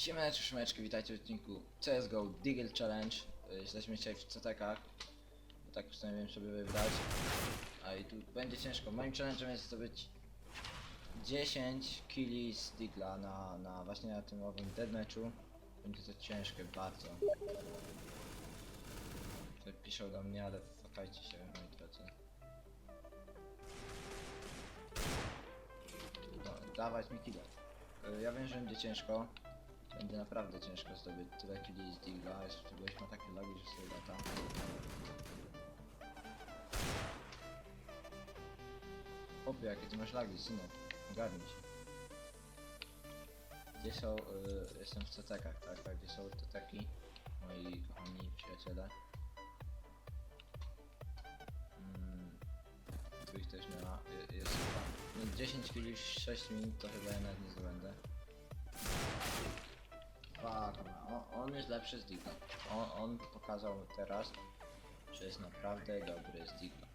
Siemaneczko, szymeczki, witajcie w odcinku CSGO Deagle Challenge. Y, Jesteśmy dzisiaj w CTK. Bo tak postanowiłem sobie wybrać. A i tu będzie ciężko. Moim challenge'em jest zdobyć 10 killi z Digla na, na właśnie na tym owym deadmatchu. Będzie to ciężkie bardzo. Tutaj piszą do mnie, ale fakajcie się moi drodzy. No, dawać mi killa. Y, Ja wiem, że będzie ciężko. Będzie naprawdę ciężko zdobyć tyle killi z Digla, jeszcze byłeś ma takie lagi, że sobie lata. Chłopie, jakie ty masz lagi, synek, ogarnij się. Gdzie są, y, jestem w CTK-kach, tak, gdzie są CTK-ki, moi kochani przyjaciele. Mm, tu ich też nie ma, jest chyba, no 10 kili w 6 minut to chyba ja nawet nie zdobędę. Fuck, on, on jest lepszy z Digla. On, on pokazał teraz, że jest naprawdę dobry z Digla.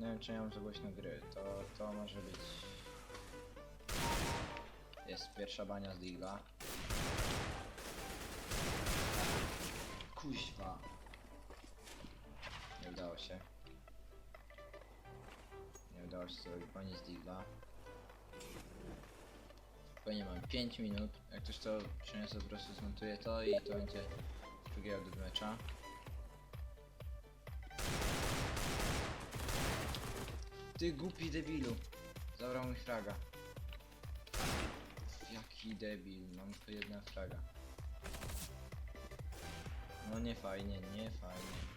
Nie wiem czy ja mam za głośno gry, to, to może być... Jest pierwsza bania z Digla. Kuźwa. Nie udało się. Nie udało się zrobić bani z Digla. Spokojnie mam 5 minut. Jak ktoś to przyniosę, po prostu zmontuję to i to będzie drugiego mecza. Ty głupi debilu. Zabrał mi fraga. Jaki debil, mam tylko jedna fraga. No nie fajnie, nie fajnie.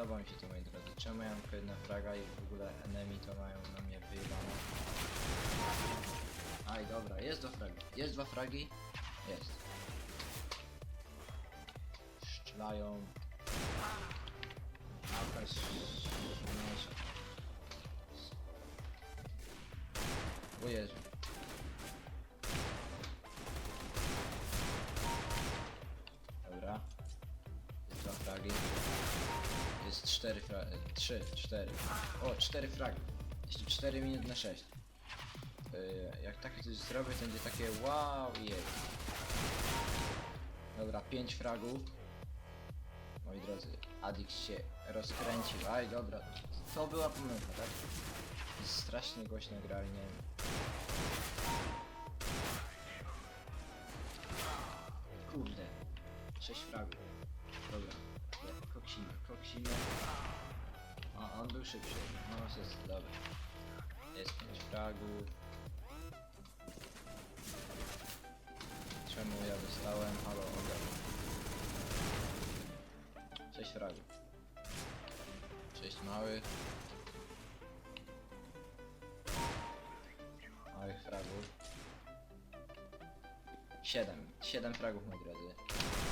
Podoba mi się to moi drodzy. Czemu ja mam tylko jedna fraga i w ogóle enemy to mają na mnie wyjebane? Aj, dobra, jest dwa fragi. Jest dwa fragi? Jest. Strzelają. Jakaś mniejsza. O Jezu. Dobra. Jest dwa fragi. Jest cztery fra... e, trzy, cztery. O, cztery fragi. Jeszcze 4 minut na 6. Yy, jak takie coś zrobię, to będzie takie wow, jej. Dobra, 5 fragów. Moi drodzy, Adix się rozkręcił. Aj, dobra, to była pomyłka, tak? Jest strasznie głośno gra i nie wiem. Kurde, 6 fragów. Dobra, koksimy, koksimy. O, on był szybszy. No, jest dobry. Jest 5 fragów. Czemu ja dostałem? Halo, ogarnę. 6 fragów. 6 małych. Małych fragów. 7. 7 fragów, moi drodzy.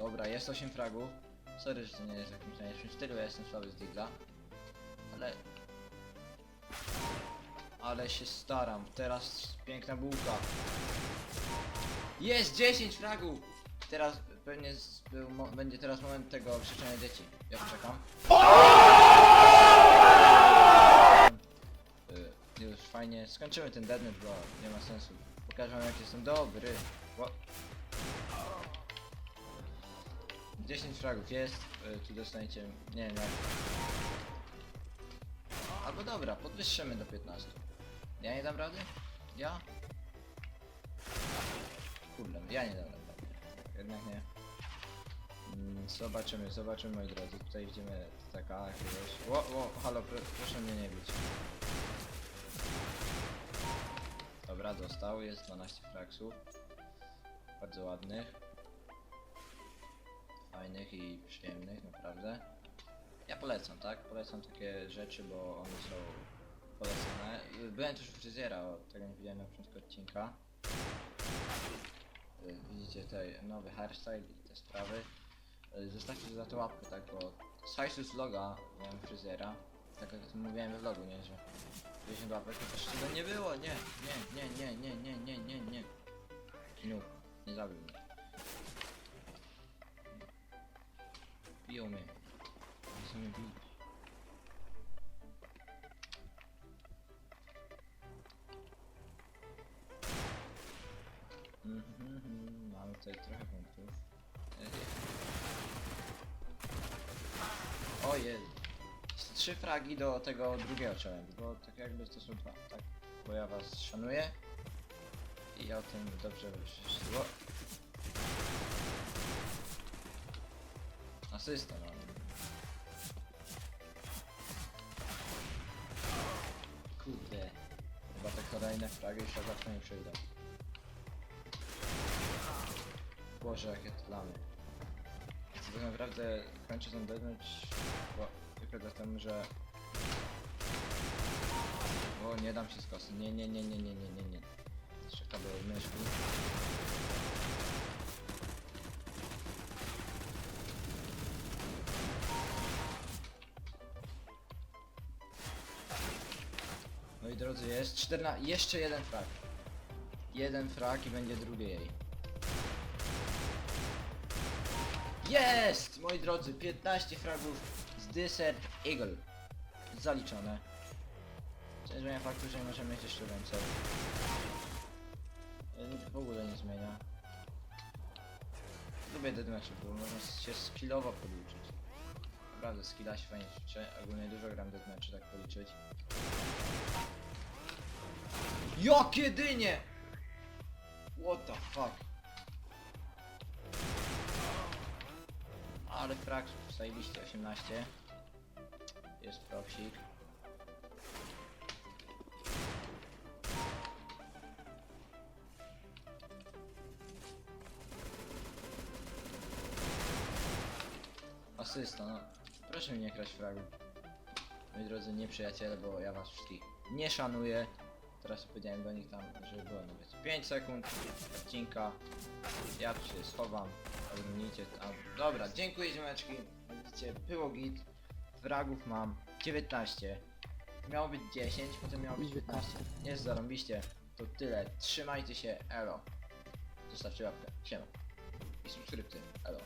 Dobra, jest 8 fragów. Sorry, że to nie jest jakimś najlepszym stylu, ja jestem słaby z Digla. Ale... Ale się staram. Teraz piękna bułka. Jest 10 fragów! Teraz pewnie był, będzie teraz moment tego krzyczenia dzieci. Ja poczekam. Y, już fajnie. Skończymy ten deadnet, bo nie ma sensu. Pokażę wam jak jestem dobry. Ło- 10 fragów jest, y, tu dostaniecie, nie wiem jak. Albo dobra, podwyższymy do 15. Ja nie dam rady? Ja? Kurde, ja nie dam rady. Jednak nie. Mm, Zobaczymy, zobaczymy moi drodzy. Tutaj widzimy taka jakiegoś... Ło, ło, halo, pro, proszę mnie nie bić. Dobra, dostał, jest 12 fraksów. Bardzo ładnych fajnych i przyjemnych, naprawdę. Ja polecam, tak? Polecam takie rzeczy, bo one są polecane. Byłem też u fryzjera, o, tego nie widziałem na początku odcinka. Y, Widzicie tutaj nowy hairstyle i te sprawy. Y, Zostawcie za to łapkę, tak? Bo z hajsu z vloga miałem fryzjera. Tak jak mówiłem we vlogu, nie? Że 50 łapek to też tego nie było, nie, nie, nie, nie, nie, nie, nie, nie, nie. Kinów, nie zabił mnie. Biją mnie. Muszę mnie bić. Mhm, mhm, Mamy tutaj trochę punktów. O jest. Trzy fragi do tego drugiego challenge, bo tak jakby to są dwa, tak? Bo ja was szanuję. I o tym dobrze wyszło. Asysta mam. Kurde. Chyba te kolejne fragi już tak nie przyjdą. Boże, jakie tlamy. Tak naprawdę kończę ten deadmatch bo tylko dlatego, że... O, nie dam się z kosy. Nie, nie, nie, nie, nie, nie, nie, nie. Czeka do myszki. No i drodzy, jest 14, jeszcze jeden frag. Jeden frag i będzie drugie jej. Jest! Moi drodzy, 15 fragów z Desert Eagle. Zaliczone. Nie zmienia faktu, że możemy mieć jeszcze więcej. W ogóle nie zmienia. Lubię deadmatchy, bo można się skillowo policzyć. Naprawdę skilla się fajnie ćwiczę. Ogólnie dużo gram deadmatchy, tak policzyć. Jakie dynie! What the fuck? Ale frak, zajebiście 18. Jest proksik. Asysta, no. Proszę mi nie kraść fragu. Moi drodzy nieprzyjaciele, bo ja was wszystkich nie szanuję. Teraz powiedziałem do nich tam, żeby było nawet 5 sekund odcinka. Ja tu się schowam, oglądnijcie tam. Dobra, dziękuję ziomeczki. Widzicie, było git. Fragów mam 19. Miało być 10, potem miało być 15. Jest zarąbiście. To tyle. Trzymajcie się, elo. Zostawcie łapkę. Siema. I subskrypcję. Elo.